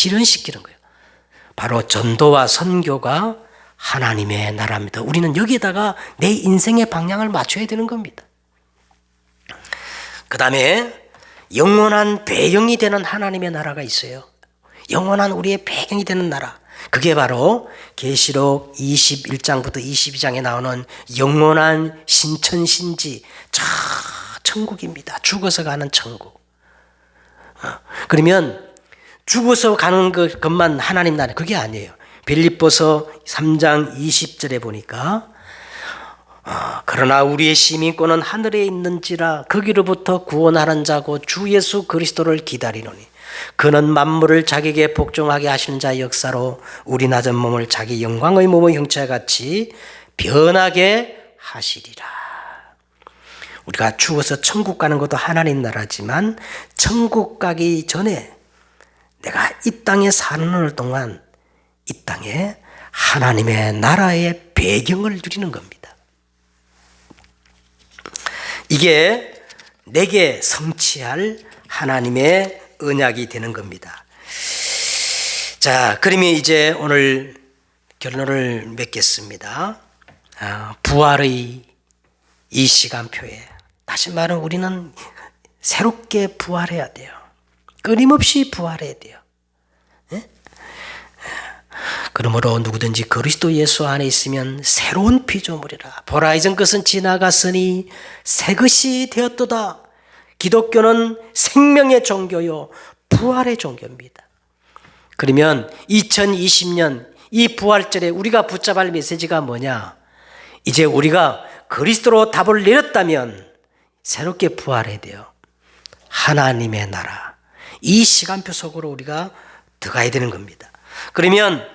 실현시키는 거예요. 바로 전도와 선교가 하나님의 나라입니다. 우리는 여기에다가 내 인생의 방향을 맞춰야 되는 겁니다. 그 다음에 영원한 배경이 되는 하나님의 나라가 있어요. 영원한 우리의 배경이 되는 나라. 그게 바로 계시록 21장부터 22장에 나오는 영원한 신천신지 저 천국입니다. 죽어서 가는 천국. 어, 그러면 죽어서 가는 것- 것만 하나님 나라 그게 아니에요. 빌립보서 3장 20절에 보니까 어, 그러나 우리의 시민권은 하늘에 있는지라 거기로부터 구원하는 자고 주 예수 그리스도를 기다리노니 그는 만물을 자기에게 복종하게 하시는 자의 역사로 우리 낮은 몸을 자기 영광의 몸의 형체와 같이 변하게 하시리라. 우리가 죽어서 천국 가는 것도 하나님 나라지만 천국 가기 전에 내가 이 땅에 사는 동안 이 땅에 하나님의 나라의 배경을 누리는 겁니다. 이게 내게 성취할 하나님의 언약이 되는 겁니다. 자, 그러면 이제 오늘 결론을 맺겠습니다. 아, 부활의 이 시간표에 다시 말하면 우리는 새롭게 부활해야 돼요. 끊임없이 부활해야 돼요. 예? 그러므로 누구든지 그리스도 예수 안에 있으면 새로운 피조물이라. 보라 이전 것은 지나갔으니 새 것이 되었도다. 기독교는 생명의 종교요 부활의 종교입니다. 그러면 2020년 이 부활절에 우리가 붙잡을 메시지가 뭐냐? 이제 우리가 그리스도로 답을 내렸다면 새롭게 부활해야 돼요. 하나님의 나라. 이 시간표 속으로 우리가 들어가야 되는 겁니다. 그러면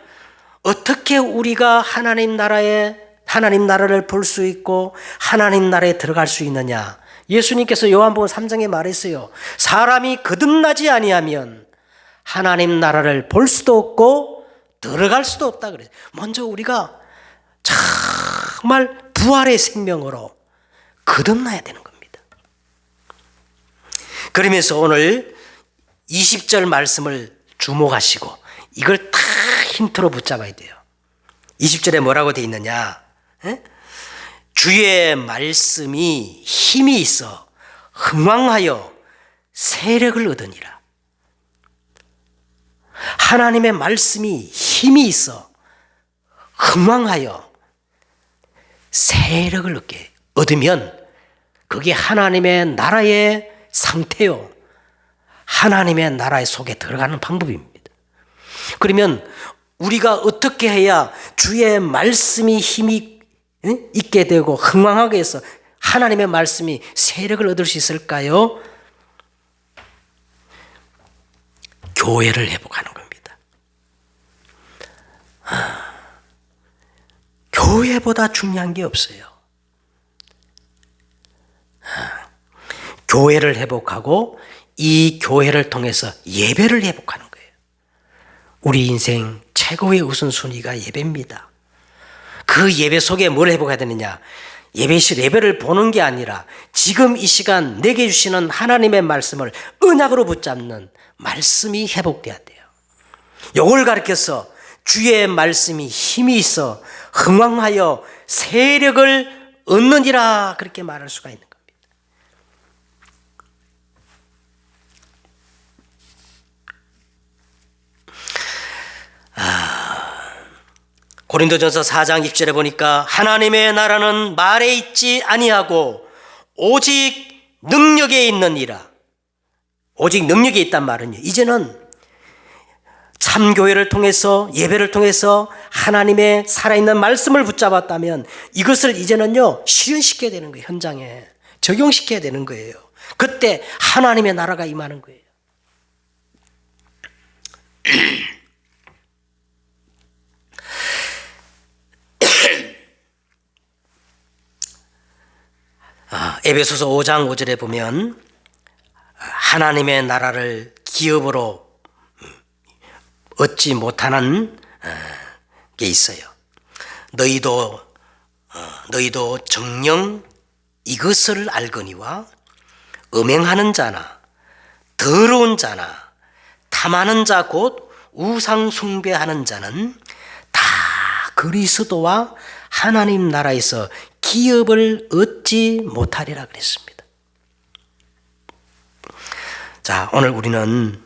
어떻게 우리가 하나님 나라에 하나님 나라를 볼 수 있고 하나님 나라에 들어갈 수 있느냐? 예수님께서 요한복음 3장에 말했어요. 사람이 거듭나지 아니하면 하나님 나라를 볼 수도 없고 들어갈 수도 없다 그래요. 먼저 우리가 정말 부활의 생명으로 거듭나야 되는 겁니다. 그러면서 오늘 20절 말씀을 주목하시고 이걸 다 힌트로 붙잡아야 돼요. 20절에 뭐라고 돼 있느냐? 에? 주의 말씀이 힘이 있어 흥왕하여 세력을 얻으니라. 하나님의 말씀이 힘이 있어 흥왕하여 세력을 얻게 얻으면 그게 하나님의 나라의 상태요. 하나님의 나라의 속에 들어가는 방법입니다. 그러면 우리가 어떻게 해야 주의 말씀이 힘이 응? 있게 되고 흥왕하게 해서 하나님의 말씀이 세력을 얻을 수 있을까요? 교회를 회복하는 겁니다. 아, 교회보다 중요한 게 없어요. 아, 교회를 회복하고 이 교회를 통해서 예배를 회복하는 거예요. 우리 인생 최고의 우선순위가 예배입니다. 그 예배 속에 뭘 회복해야 되느냐? 예배실 예배를 보는 게 아니라 지금 이 시간 내게 주시는 하나님의 말씀을 은약으로 붙잡는 말씀이 회복돼야 돼요. 요걸 가르쳐서 주의 말씀이 힘이 있어 흥왕하여 세력을 얻느니라 그렇게 말할 수가 있는 겁니다. 고린도전서 4장 20절에 보니까 하나님의 나라는 말에 있지 아니하고 오직 능력에 있느니라. 오직 능력에 있단 말은요. 이제는 참교회를 통해서 예배를 통해서 하나님의 살아있는 말씀을 붙잡았다면 이것을 이제는요 실현시켜야 되는 거예요 현장에 적용시켜야 되는 거예요 그때 하나님의 나라가 임하는 거예요 에베소서 5장 5절에 보면 하나님의 나라를 기업으로 얻지 못하는 어, 게 있어요. 너희도 어, 너희도 정령 이것을 알거니와 음행하는 자나 더러운 자나 탐하는 자 곧 우상 숭배하는 자는 다 그리스도와 하나님 나라에서 기업을 얻지 못하리라 그랬습니다. 자, 오늘 우리는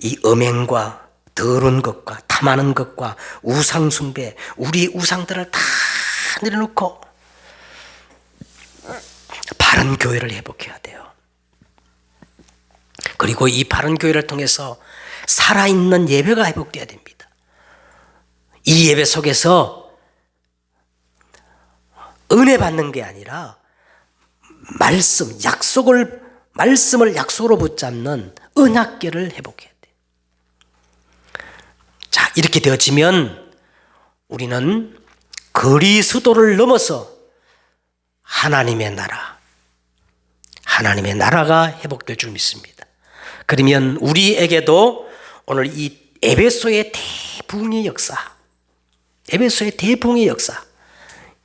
이 음행과 더러운 것과 탐하는 것과 우상 숭배, 우리 우상들을 다 내려놓고 바른 교회를 회복해야 돼요. 그리고 이 바른 교회를 통해서 살아있는 예배가 회복돼야 됩니다. 이 예배 속에서 은혜 받는 게 아니라 말씀, 약속을 말씀을 약속으로 붙잡는 언약계를 회복해야 돼. 자, 이렇게 되어지면 우리는 그리스도를 넘어서 하나님의 나라, 하나님의 나라가 회복될 줄 믿습니다. 그러면 우리에게도 오늘 이 에베소의 대붕의 역사, 에베소의 대붕의 역사,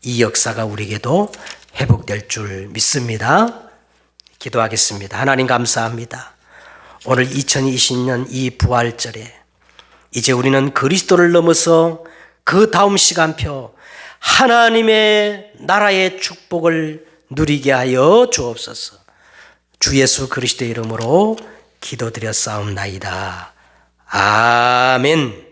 이 역사가 우리에게도 회복될 줄 믿습니다. 기도하겠습니다. 하나님 감사합니다. 오늘 2020년 이 부활절에 이제 우리는 그리스도를 넘어서 그 다음 시간표 하나님의 나라의 축복을 누리게 하여 주옵소서. 주 예수 그리스도의 이름으로 기도드렸사옵나이다. 아멘.